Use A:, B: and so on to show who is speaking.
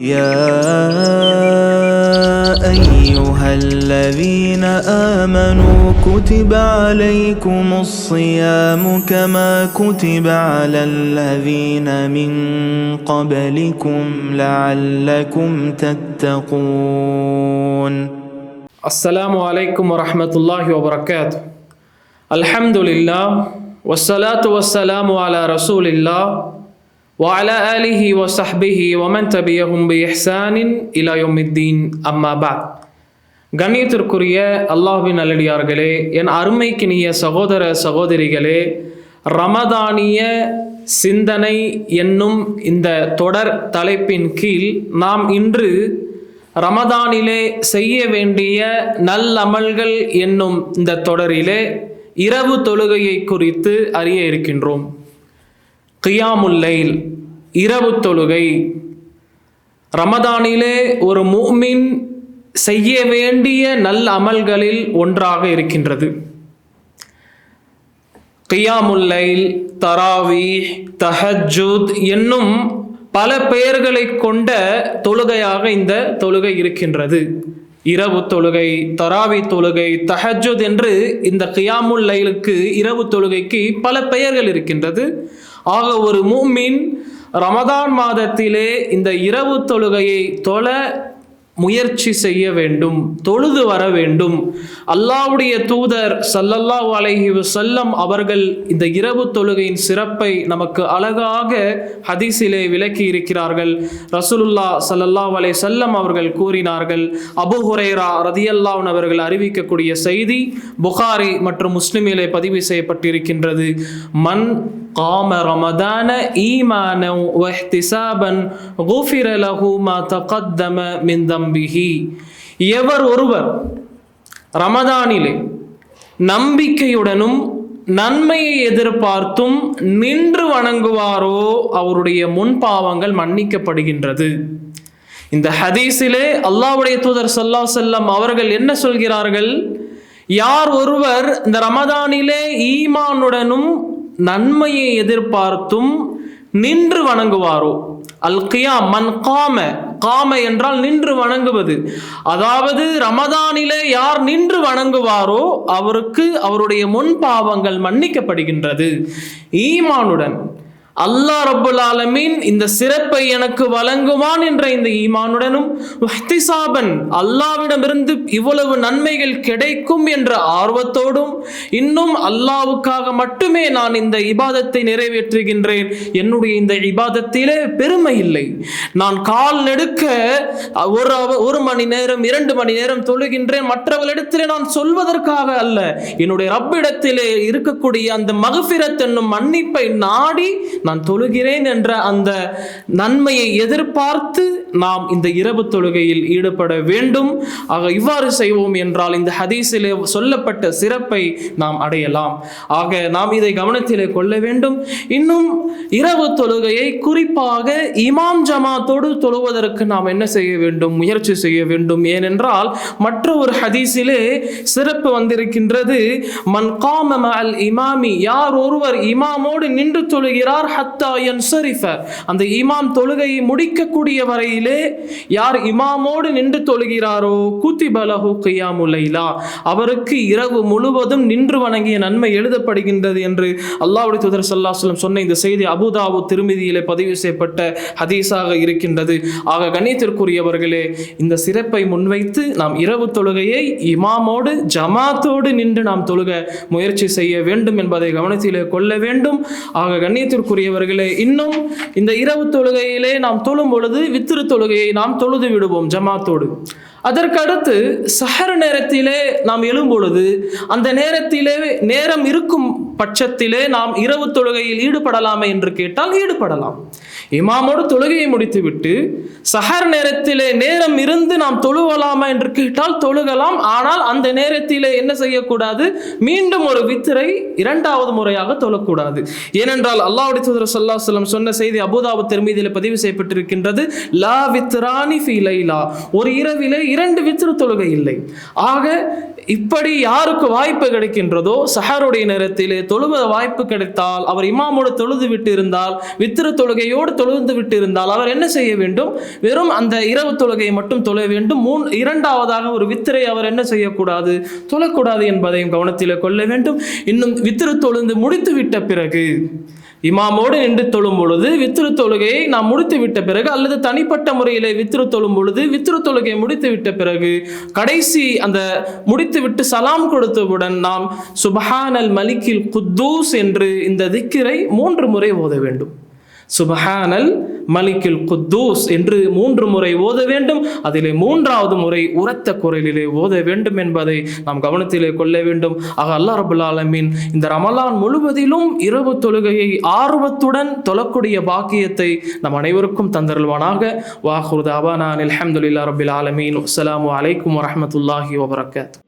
A: يا أيها الذين آمنوا كتب عليكم الصيام كما كتب على الذين من قبلكم لعلكم تتقون.
B: السلام عليكم ورحمة الله وبركاته. الحمد لله والصلاة والسلام على رسول الله وعلى آله وصحبه ومن تبعهم بإحسان إلى يوم الدين أما بعد கண்ணியத்திற்குரிய அல்லாஹ்வின் நல்லடியார்களே என் அருமைக்கினிய சகோதர சகோதரிகளே ரமதானிய சிந்தனை என்னும் இந்த தொடர் தலைப்பின் கீழ் நாம் இன்று ரமதானிலே செய்ய வேண்டிய நல்லமல்கள் என்னும் இந்த தொடரிலே இரவு தொழுகையை குறித்து அறிய இருக்கின்றோம் கியாமுல்லைல் இரவு தொழுகை ரமதானிலே ஒரு மூமின் செய்ய வேண்டிய நல்ல அமல்களில் ஒன்றாக இருக்கின்றது கியாமுல்லைல் தராவி தஹஜுத் என்னும் பல பெயர்களை கொண்ட தொழுகையாக இந்த தொழுகை இருக்கின்றது இரவு தொழுகை தராவி தொழுகை தஹஜுத் என்று இந்த கியாமுல் லைலுக்கு இரவு தொழுகைக்கு பல பெயர்கள் இருக்கின்றது ஆக ஒரு மூமின் ரமதான் மாதத்திலே இந்த இரவு தொழுகையை தொழ முயற்சி செய்ய வேண்டும் தொழுது வர வேண்டும். அல்லாவுடைய தூதர் சல்லல்லா அலஹி செல்லம் அவர்கள் இந்த இரவு தொழுகையின் சிறப்பை நமக்கு அழகாக ஹதீஸிலே விளக்கி இருக்கிறார்கள் ரசூலுல்லா சல்லல்லா அலை செல்லம் அவர்கள் கூறினார்கள் அபு ஹுரேரா ரதியல்லாஹன் அவர்கள் அறிவிக்கக்கூடிய செய்தி புகாரி மற்றும் முஸ்லிமிலே பதிவு செய்யப்பட்டிருக்கின்றது. மண் قام رمضان إيمانا واحتسابا غفر له ما تقدم من ذنبه எவர் ஒருவர் ரமதானிலே நம்பிக்கையுடனும் நன்மையை எதிர்பார்த்தும் நின்று வணங்குவாரோ அவருடைய முன்பாவங்கள் மன்னிக்கப்படுகின்றது இந்த ஹதீஸிலே அல்லாஹ்வுடைய தூதர் சல்லா செல்லம் அவர்கள் என்ன சொல்கிறார்கள் யார் ஒருவர் இந்த ரமதானிலே ஈமானுடனும் நன்மையை எதிர்பார்த்தும் நின்று வணங்குவாரோ? அல்கியா மன் காம காம என்றால் நின்று வணங்குவது. அதாவது ரமதானிலே யார் நின்று வணங்குவாரோ அவருக்கு அவருடைய முன் பாவங்கள் மன்னிக்கப்படுகின்றது. ஈமானுடன் அல்லாஹ் ரபுல் ஆலமீன் இந்த சிறப்பை எனக்கு வழங்குவான் என்ற இந்த ஈமானுடனும் வஹ்திசாபன் அல்லாவிடமிருந்து இவ்வளவு நன்மைகள் கிடைக்கும் என்ற ஆர்வத்தோடும் இன்னும் அல்லாவுக்காக மட்டுமே நான் இந்த இபாதத்தை நிறைவேற்றுகின்றேன். என்னுடைய இந்த இபாதத்திலே பெருமை இல்லை. நான் கால் நெடுக்க ஒரு ஒரு மணி நேரம் இரண்டு மணி நேரம் தொழுகின்றேன். மற்றவர்களிடத்திலே நான் சொல்வதற்காக அல்ல. என்னுடைய ரப்பிடத்திலே இருக்கக்கூடிய அந்த மகஃபிரத் என்னும் மன்னிப்பை நாடி நான் தொழுகிறேன் என்ற அந்த நன்மையை எதிர்பார்த்து நாம் இந்த இரவு தொழுகையில் ஈடுபட வேண்டும். ஆக இவ்வாறு செய்வோம் என்றால் இந்த ஹதீஸிலே சொல்லப்பட்ட சிறப்பை நாம் அடையலாம். ஆக நாம் இதை கவனத்திலே கொள்ள வேண்டும். இன்னும் இரவு தொழுகையை குறிப்பாக இமாம் ஜமாத்தோடு தொழுவதற்கு நாம் என்ன செய்ய வேண்டும்? முயற்சி செய்ய வேண்டும். ஏனென்றால் மற்ற ஒரு ஹதீஸிலே சிறப்பு வந்திருக்கின்றது. மன் காம அல் இமாமி யார் ஒருவர் இமாமோடு நின்று தொழுகிறார் ஹத்தா யன்சரிஃப. அந்த இமாம் தொழுகையை முடிக்கக்கூடிய வரையிலே யார் இமாமோடு நின்று தொழுகிறாரோ கூத்திபலஹு கையாமுலைலா அவருக்கு இரவு முழுவதும் நின்று வணங்கிய நன்மை எழுதப்படுகின்றது என்று அல்லாவுடைய தூதர் ஸல்லல்லாஹு அலைஹி சொன்ன இந்த செய்தி அபுதாபு திருமதியிலே பதிவு செய்யப்பட்ட ஹதீஸாக இருக்கின்றது. ஆக கணித்திற்குரியவர்களே இந்த சிறப்பை முன்வைத்து நாம் இரவு தொழுகையை இமாமோடு ஜமாத்தோடு நின்று நாம் தொழுக முயற்சி செய்ய வேண்டும் என்பதை கவனத்திலே கொள்ள வேண்டும். ஆக அன்புக்குரியவர்களே இன்னும் இந்த இரவு தொழுகையிலே நாம் தொழும் பொழுது வித்திரு தொழுகையை நாம் தொழுது விடுவோம் ஜமாத்தோடு. அதற்கடுத்து சஹர் நேரத்திலே நாம் எழும் பொழுது அந்த நேரத்திலே நேரம் இருக்கும் பட்சத்திலே நாம் இரவு தொழுகையில் ஈடுபடலாமே என்று கேட்டால் ஈடுபடலாம். இமாமோடு தொழுகையை முடித்துவிட்டு சஹர் நேரத்திலே நேரம் இருந்து நாம் தொழுவலாமா என்று கேட்டால் தொழுகலாம். ஆனால் அந்த நேரத்திலே என்ன செய்யக்கூடாது? மீண்டும் ஒரு வித்திரை இரண்டாவது முறையாக தொழக்கூடாது. ஏனென்றால் அல்லாவுடைய தூதர் ஸல்லல்லாஹு சொல்லம் சொன்ன செய்தி அபுதாபு திருமீதியில் பதிவு செய்யப்பட்டிருக்கின்றது லா வித்ரானி ஃபி லைலா. ஒரு இரவிலே இரண்டு வித்திரு தொழுகை இல்லை. ஆக இப்படி யாருக்கு வாய்ப்பு கிடைக்கின்றதோ சஹருடைய நேரத்திலே தொழுவ வாய்ப்பு கிடைத்தால் அவர் இமாமோடு தொழுது விட்டு இருந்தால் வித்திரு தொழுகையோடு தொழுந்து விட்டு இருந்தால் அவர் என்ன செய்ய வேண்டும்? வெறும் அந்த இரவு தொழுகையை மட்டும் தொழ வேண்டும். மூன் இரண்டாவதாக ஒரு வித்திரை அவர் என்ன செய்யக்கூடாது? தொழக்கூடாது என்பதையும் கவனத்தில் கொள்ள வேண்டும். இன்னும் வித்திரு தொழுந்து முடித்து விட்ட பிறகு இமாமோ இமாமோடு நின்று தொழும் பொழுது வித்திரு தொழுகையை நாம் முடித்து விட்ட பிறகு அல்லது தனிப்பட்ட முறையிலே வித்திரு தொழும் பொழுது வித்திரு தொழுகையை முடித்து விட்ட பிறகு கடைசி அந்த முடித்து விட்டு சலாம் கொடுத்தவுடன் நாம் சுபஹானல் மலிக்கில் குத்தூஸ் என்று இந்த திக்கிரை மூன்று முறை ஓத வேண்டும். சுபஹானல் மலிக்கில் குத்தூஸ் என்று மூன்று முறை ஓத வேண்டும். அதிலே மூன்றாவது முறை உரத்த குரலிலே ஓத வேண்டும் என்பதை நாம் கவனத்திலே கொள்ள வேண்டும். ஆக அல்லாஹ் ரபுல் ஆலமீன் இந்த ரமலான் முழுவதிலும் இரவு தொழுகையை ஆர்வத்துடன் தொழக்கூடிய பாக்கியத்தை நம் அனைவருக்கும் தந்தருள்வானாக. வாஹுர் நான் அலமதுல்லா ரபில் ஆலமீன். அஸ்லாம் வலைக்கம் வரமத்துல்லாஹி வபரகாத்.